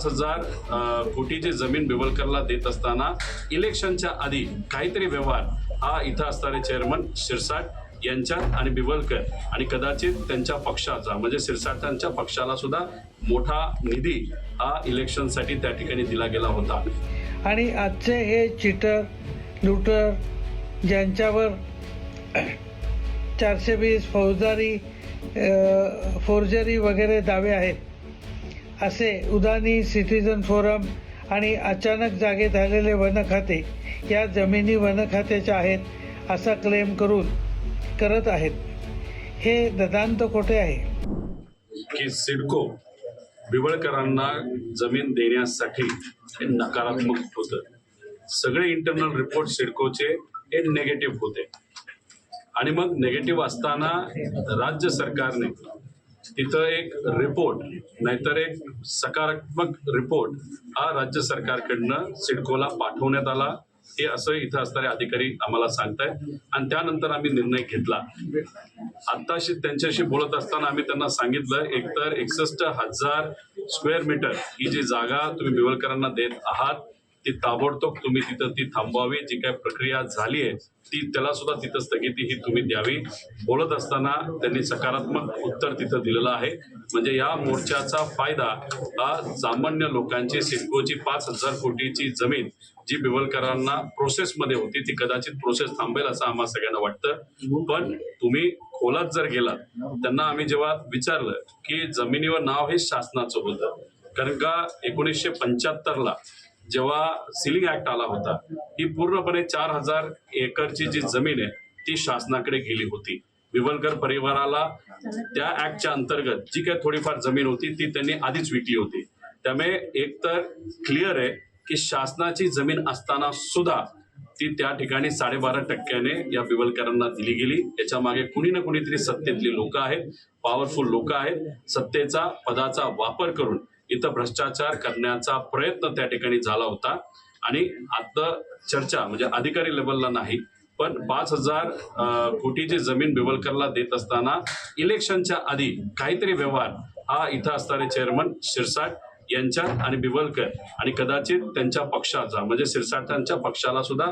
पाच हजार कोटीची जमीन बिवलकरला देत असताना इलेक्शनच्या आधी काहीतरी व्यवहार हा इथं असणारे चेअरमन शिरसाट यांच्यात आणि बिवलकर आणि कदाचित त्यांच्या पक्षाचा म्हणजे शिरसाटांच्या पक्षाला सुद्धा मोठा निधी हा इलेक्शनसाठी त्या ठिकाणी दिला गेला होता. आणि आजचे हे चिटर लुटर ज्यांच्यावर चारशे वीस फौजदारी फोर्जरी वगैरे दावे आहेत असे उदानी सिटीजन फोरम आणि अचानक जागे झालेले वन खाते या जमिनी वन खात्याच्या आहेत असा क्लेम करून करत आहेत. हे ददांत खोटे आहे? की सिडको बिवळकरांना जमीन देण्यासाठी हे नकारात्मक होतं. सगळे इंटरनल रिपोर्ट सिडकोचे हे नेगेटिव्ह होते. आणि मग नेगेटिव्ह असताना राज्य सरकारने तिथं एक रिपोर्ट नाहीतर एक सकारात्मक रिपोर्ट हा राज्य सरकारकडनं सिडकोला पाठवण्यात आला. हे असं इथं असणारे अधिकारी आम्हाला सांगतायत आणि त्यानंतर आम्ही निर्णय घेतला. आत्ताशी त्यांच्याशी बोलत असताना आम्ही त्यांना सांगितलं एकतर एकसष्ट हजार स्क्वेअर मीटर ही जी जागा तुम्ही बिवलकरांना देत आहात ती ताबडतोब तुम्ही तिथं ती थांबवावी जी काय प्रक्रिया झाली आहे ती त्याला सुद्धा तिथं स्थगिती ही तुम्ही द्यावी. बोलत असताना त्यांनी सकारात्मक उत्तर तिथं दिलेलं आहे. म्हणजे या मोर्चाचा फायदा हा सामान्य लोकांची सिडकोची पाच हजार कोटीची जमीन जी बिवलकरांना प्रोसेसमध्ये होती ती कदाचित प्रोसेस थांबेल असं आम्हा सगळ्यांना वाटतं. पण तुम्ही खोलात जर गेलात त्यांना आम्ही जेव्हा विचारलं की जमिनीवर नाव हे शासनाचं होतं कारण का एकोणीसशे पंच्याहत्तरला जेव्हा सिलिंग ऍक्ट आला होता ही पूर्णपणे चार हजार एकरची जी जमीन आहे ती शासनाकडे गेली होती. विवलकर परिवाराला त्या ऍक्टच्या अंतर्गत जी काही थोडीफार जमीन होती ती त्यांनी आधीच विकली होती. त्यामुळे एकतर क्लिअर आहे की शासनाची जमीन असताना सुद्धा ती त्या ठिकाणी साडेबारा टक्क्याने या बिवलकरांना दिली गेली. याच्या मागे कुणी ना कुणीतरी सत्तेतली लोक आहेत पॉवरफुल लोक आहेत. सत्तेचा पदाचा वापर करून इथं भ्रष्टाचार करण्याचा प्रयत्न त्या ठिकाणी झाला होता. आणि आता चर्चा म्हणजे अधिकारी लेवलला नाही पण पाच हजार कोटीची जमीन बिवलकरला देत असताना इलेक्शनच्या आधी काहीतरी व्यवहार हा इथं असणारे चेअरमन शिरसाट यांच्या आणि बिवलकर आणि कदाचित त्यांच्या पक्षाचा म्हणजे शिरसाटांच्या पक्षाला सुद्धा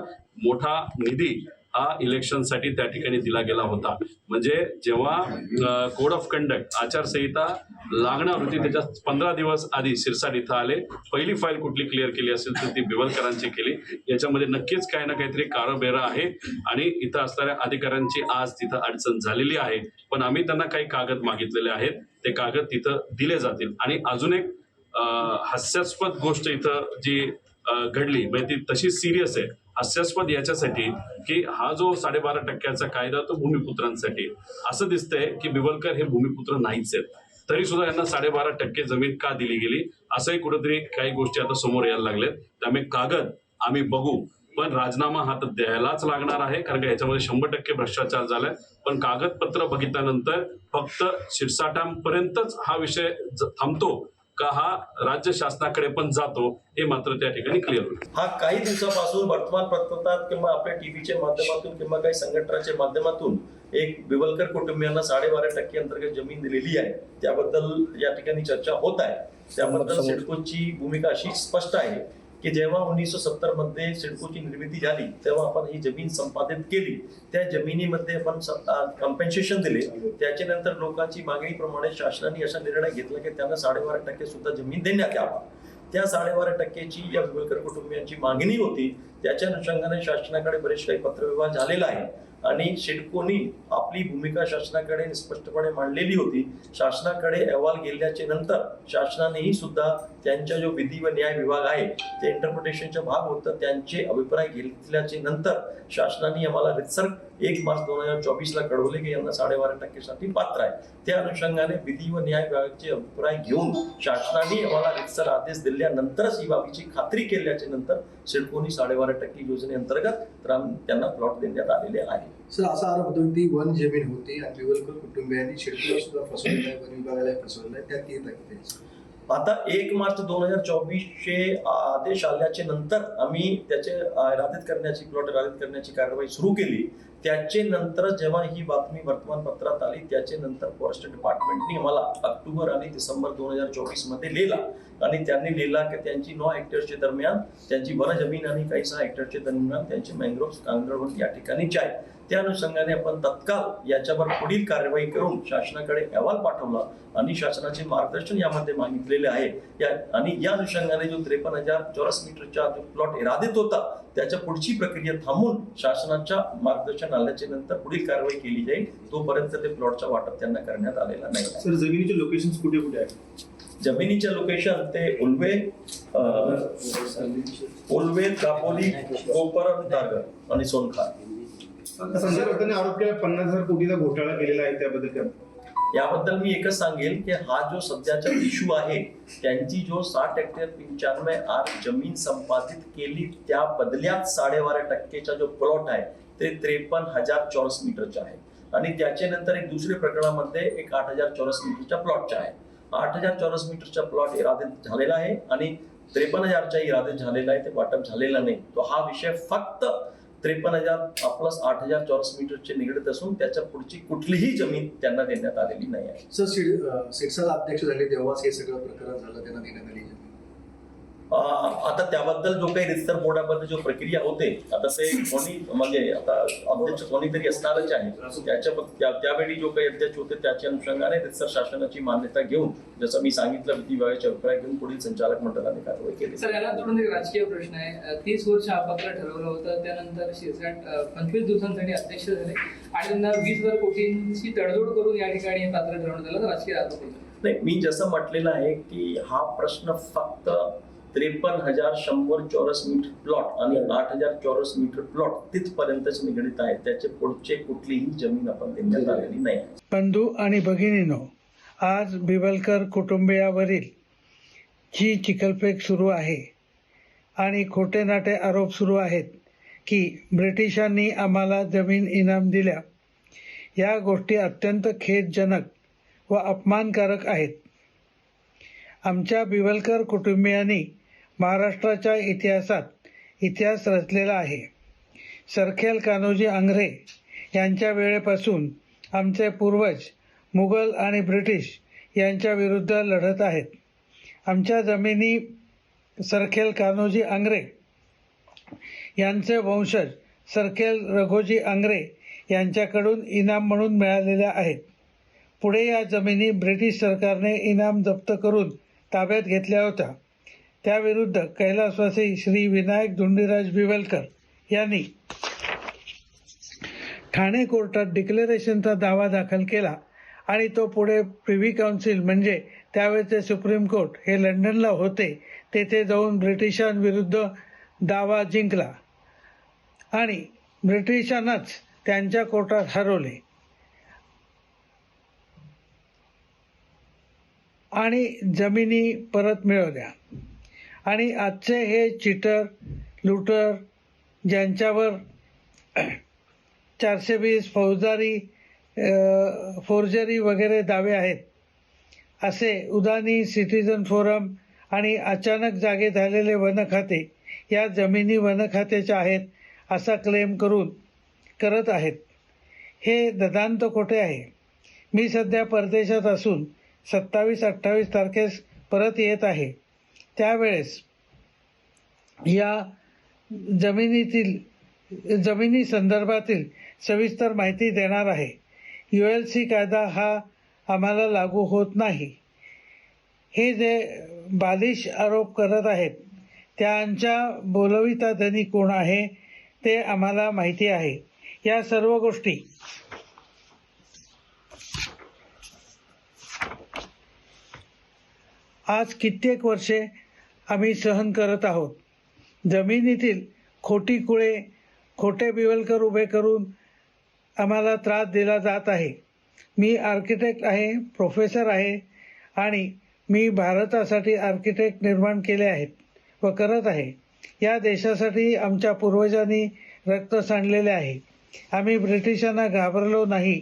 मोठा निधी हा इलेक्शनसाठी त्या ठिकाणी दिला गेला होता. म्हणजे जेव्हा कोड ऑफ कंडक्ट आचारसंहिता लागणार होती त्याच्या पंधरा दिवस आधी शिरसाट इथं आले. पहिली फाईल कुठली क्लिअर केली असेल तर ती बिवलकरांची केली. याच्यामध्ये नक्कीच काही ना काहीतरी काळबेरा आहे आणि इथं असणाऱ्या अधिकाऱ्यांची आज तिथं अडचण झालेली आहे. पण आम्ही त्यांना काही कागद मागितलेले आहेत. ते कागद तिथं दिले जातील. आणि अजून एक हास्यास्पद गोष्ट इथं जी घडली म्हणजे ती तशी सिरियस आहे. हास्यास्पद याच्यासाठी की हा जो साडेबारा टक्क्याचा कायदा तो भूमिपुत्रांसाठी असं दिसतंय की बिवलकर हे भूमिपुत्र नाहीच आहेत. तरी सुद्धा यांना साडेबारा टक्के जमीन का दिली गेली? असंही कुठेतरी काही गोष्टी आता समोर यायला लागल्यात त्यामुळे कागद आम्ही बघू पण राजीनामा हा तर द्यायलाच लागणार आहे कारण का याच्यामध्ये शंभर टक्के भ्रष्टाचार झालाय. पण कागदपत्र बघितल्यानंतर फक्त शिरसाटांपर्यंतच हा विषय थांबतो. का हा राज्य शासनाकडे पण जातो हे मात्र त्या ठिकाणी क्लिअर होईल. हा काही दिवसापासून वर्तमानपत्रात किंवा आपल्या टीव्हीच्या माध्यमातून किंवा काही संघटनाच्या माध्यमातून एक बिवलकर कुटुंबियांना साडेबारा टक्के अंतर्गत जमीन दिलेली आहे. त्याबद्दल या ठिकाणी चर्चा होत आहे. त्याबद्दल सिडकोची भूमिका अशी स्पष्ट आहे की जेव्हा उन्नीसशे सत्तरमध्ये सिडकोची निर्मिती झाली तेव्हा आपण ही जमीन संपादित केली. त्या जमिनीमध्ये आपण कम्पेन्सेशन दिले. त्याच्यानंतर लोकांची मागणीप्रमाणे शासनाने असा निर्णय घेतला की त्यांना साडेबारा टक्के सुद्धा जमीन देण्यात यावा. त्या साडेबारा टक्क्याची या बिवलकर कुटुंबियांची मागणी होती. त्याच्या अनुषंगाने शासनाकडे बरेच काही पत्रव्यवहार झालेला आहे आणि सिडकोनी आपली भूमिका शासनाकडे स्पष्टपणे मांडलेली होती. शासनाकडे अहवाल गेल्याचे नंतर शासनानेही सुद्धा त्यांच्या जो विधी व न्याय विभाग आहे ते इंटरप्रिटेशनचा भाग होतं त्यांचे अभिप्राय घेतल्याचे नंतर शासनाने आम्हाला रितसर एक मार्च दोन हजार चोवीसला कळवले की यांना साडेबारा टक्केसाठी पात्र आहे. त्या अनुषंगाने विधी व न्याय विभागाचे अभिप्राय घेऊन शासनाने आम्हाला रितसर आदेश दिल्यानंतरच ही बाबीची खात्री केल्याचे नंतर सिडकोनी साडेबारा टक्के योजनेअंतर्गत तर त्यांना प्लॉट देण्यात आलेले आहे. सर असा आरोप होतो की वन जमीन होती आणि बिवलकर कुटुंबियांनी शेतकऱ्याला सुद्धा फसवलेलं आहे वन विभागाला फसवलेलं आहे त्यात येत आहे आता एक मार्च दोन हजार चोवीसचे आदेश आल्याचे नंतर आम्ही त्याचे अ, राधित करण्याची प्लॉट राधित करण्याची कारवाई सुरू केली. त्याचे नंतर जेव्हा ही बातमी वर्तमानपत्रात आली त्याचे नंतर फॉरेस्ट डिपार्टमेंटने मला ऑक्टोबर आणि डिसेंबर दोन हजार चोवीसमध्ये लिहिला. आणि त्यांनी लिहिला की त्यांची नऊ हेक्टरच्या दरम्यान त्यांची वन जमीन आणि काही सहा हेक्टरच्या दरम्यान त्यांचे मॅंग्रोव्ह कांगरवन या ठिकाणी आहे त्या अनुषंगाने आपण तत्काळ याच्यावर पुढील कार्यवाही करून शासनाकडे अहवाल पाठवला आणि शासनाचे मार्गदर्शन यामध्ये मागितलेले आहे. या आणि या अनुषंगाने जो त्रेपन्न हजार चौरस मीटरचा जो प्लॉट इरादित होता त्याच्या पुढची प्रक्रिया थांबून शासनाच्या मार्गदर्शन आल्याच्यानंतर पुढील कारवाई केली जाईल तोपर्यंत ते प्लॉटचा वाटप त्यांना करण्यात आलेला नाही. आहे. सर जमिनीचे लोकेशन कुठे कुठे आहेत? जमिनीचे लोकेशन ते उल्वे उल्वे दापोली कोपर दारगड आणि सोनखार. संजय राऊतांनी आरोप केला पन्नास हजार कोटीचा घोटाळा केलेला आहे त्याबद्दल काय? याबद्दल मी एकच सांगेल की हा जो सध्याचा इश्यू आहे त्यांची जो साठ हेक्टर पंच्याण्णव आर जमीन संपादित केली त्या बदल्यात साडेबारा टक्केचा जो प्लॉट आहे ते त्रेपन्न हजार चौरस मीटरचा आहे. आणि त्याच्यानंतर एक दुसऱ्या प्रकरणामध्ये एक आठ हजार चौरस मीटरच्या प्लॉटचा आहे. आठ हजार चौरस मीटरचा प्लॉट इरादेत झालेला आहे आणि त्रेपन्न हजारच्या इरादेत झालेला आहे ते वाटप झालेला नाही. तो हा विषय फक्त त्रेपन्न हजार प्लस आठ हजार चौरस मीटरचे निगडीत असून त्याच्या पुढची कुठलीही जमीन त्यांना देण्यात आलेली नाही आहे सर सिड सिडसाला अध्यक्ष झाले तेव्हाच हे सगळं प्रकरण झालं त्यांना देण्यात आली जमीन. आता त्याबद्दल जो काही रिस्तर बोर्डाबद्दल जो प्रक्रिया होते आता ते कोणी म्हणजे आता अध्यक्ष कोणीतरी असणारच आहे त्याच्या त्या- त्यावेळी जो काही अध्यक्ष होते त्याच्या अनुषंगाने रिस्तर शासनाची मान्यता घेऊन जसं मी सांगितलं विधी विभागाचे अभिप्राय घेऊन पुढील संचालक मंडळाने कारवाई केली. सर याला धरून एक राजकीय प्रश्न आहे. तीस वर्ष हा पत्र ठरवलं होतं त्यानंतर शिरसाट अ, पंचवीस दिवसांसाठी अध्यक्ष झाले. आणि त्यांना वीस हजार कोटींची तडजोड करून या ठिकाणी पात्र ठरवण्यात आलं तर राजकीय होते. नाही मी जसं म्हटलेलं आहे की हा प्रश्न फक्त त्रेपन्न हजार शंभर चौरस मीटर प्लॉट आणि आठ हजार चौरस मीटर प्लॉट तिथपर्यंतच निगडीत आहे त्याचे पुढचे कुठलीही जमीन आपण देण्यात आलेली नाही. बंधू आणि भगिनीनो आज बिबलकर कुटुंबियावरील जी चिखलफेक सुरू आहे आणि खोटे नाटे आरोप सुरू आहेत की ब्रिटिशांनी आम्हाला जमीन इनाम दिल्या. या गोष्टी अत्यंत खेदजनक व अपमानकारक आहेत. आमच्या बिवलकर कुटुंबियांनी महाराष्ट्राच्या इतिहासात इतिहास रचलेला आहे. सरखेल कान्होजी आंग्रे यांच्या वेळेपासून आमचे पूर्वज मुघल आणि ब्रिटिश यांच्या विरुद्ध लढत आहेत. आमच्या जमिनी सरखेल कान्होजी आंग्रे यांचे वंशज सरखेल रघोजी आंग्रे यांच्याकडून इनाम म्हणून मिळालेल्या आहेत. पुढे या जमिनी ब्रिटिश सरकारने इनाम जप्त करून ताब्यात घेतल्या होत्या. त्याविरुद्ध कैलासवासी श्री विनायक धुंडीराज बिवलकर यांनी ठाणे कोर्टात डिक्लेरेशनचा दावा दाखल केला आणि तो पुढे प्रिव्ही काउन्सिल म्हणजे त्यावेळेचे सुप्रीम कोर्ट हे लंडनला होते तेथे जाऊन ब्रिटिशांविरुद्ध दावा जिंकला आणि ब्रिटिशांनाच त्यांच्या कोर्टात हरवले. आणि जमिनी परत मिळवल्या. आणि आजचे हे चिटर लुटर ज्यांच्यावर चारशे वीस फौजदारी फोर्जरी वगैरे दावे आहेत असे उदानी सिटीजन फोरम आणि अचानक जागे झालेले वन खाते या जमिनी वनखात्याच्या आहेत असा क्लेम करून करत आहेत. हे ददांत खोटे आहे? मी सध्या परदेशात असून सत्तावीस अठ्ठावीस तारखेस परत येत आहे. त्यावेळेस या जमिनीतील जमिनी संदर्भातील सविस्तर माहिती देणार आहे. यू एल सी कायदा हा आम्हाला लागू होत नाही. हे जे बालिश आरोप करत आहेत त्यांच्या बोलविता धनी कोण आहे ते आम्हाला माहिती आहे. या सर्व गोष्टी आज कित्येक वर्षे आम्ही सहन करत आहोत. जमिनीतील खोटी कुळे खोटे बिवलकर उभे करून आम्हाला त्रास दिला जात आहे. मी आर्किटेक्ट आहे प्रोफेसर आहे आणि मी भारतासाठी आर्किटेक्ट निर्माण केले आहेत व करत आहे. या देशासाठी आमच्या पूर्वजांनी रक्त सांडलेले आहे. आम्ही ब्रिटिशांना घाबरलो नाही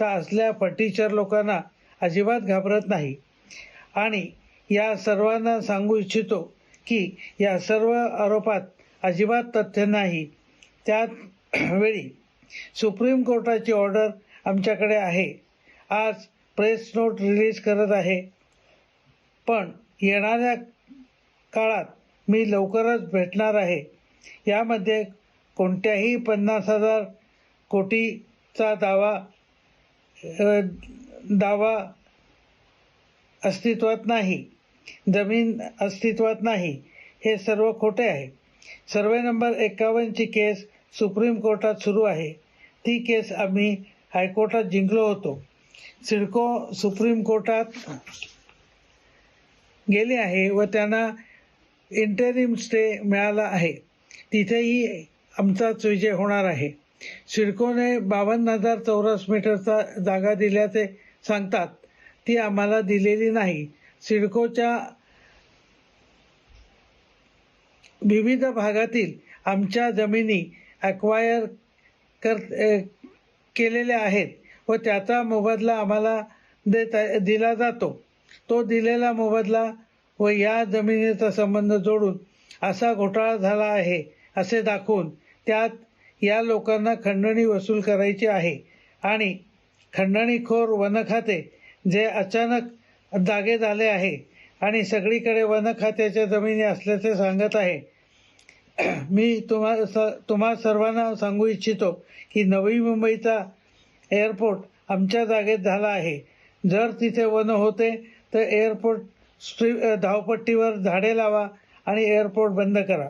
तर असल्या फटीचर लोकांना अजिबात घाबरत नाही. आणि या सर्वांना सांगू इच्छितो की या सर्व आरोपात अजिबात तथ्य नाही. त्याच वेळी सुप्रीम कोर्टाची ऑर्डर आमच्याकडे आहे. आज प्रेस नोट रिलीज करत आहे. पण येणाऱ्या काळात मी लवकरच भेटणार आहे. यामध्ये कोणत्याही पन्नास हजार कोटीचा दावा दावा अस्तित्वात नाही. जमीन अस्तित्वात नाही. हे सर्व खोटे आहे. सर्वे नंबर एकावन्नची केस सुप्रीम कोर्टात सुरू आहे. ती केस आम्ही हायकोर्टात जिंकलो होतो. सिडको सुप्रीम कोर्टात गेले आहे व त्यांना इंटरिम स्टे मिळाला आहे. तिथेही आमचाच विजय होणार आहे. सिडकोने बावन्न हजार चौरस मीटरचा जागा दिल्याचे सांगतात. ती आम्हाला दिलेली नाही. सिडकोच्या विविध भागातील आमच्या जमिनी ॲक्वायर कर केलेल्या आहेत व त्याचा मोबदला आम्हाला देत दिला जातो. तो दिलेला मोबदला व या जमिनीचा संबंध जोडून असा घोटाळा झाला आहे असे दाखवून त्यात या लोकांना खंडणी वसूल करायची आहे. आणि खंडणीखोर वन खाते जे अचानक दागे झाले आहे. आणि सगळीकडे वन खात्याच्या जमिनी असल्याचे सांगत आहे. मी तुम्हा स तुम्हा सर्वांना सांगू इच्छितो की नवी मुंबईचा एअरपोर्ट आमच्या जागेत झाला आहे. जर तिथे वन होते तर एअरपोर्ट स्ट्री धावपट्टीवर झाडे लावा आणि एअरपोर्ट बंद करा.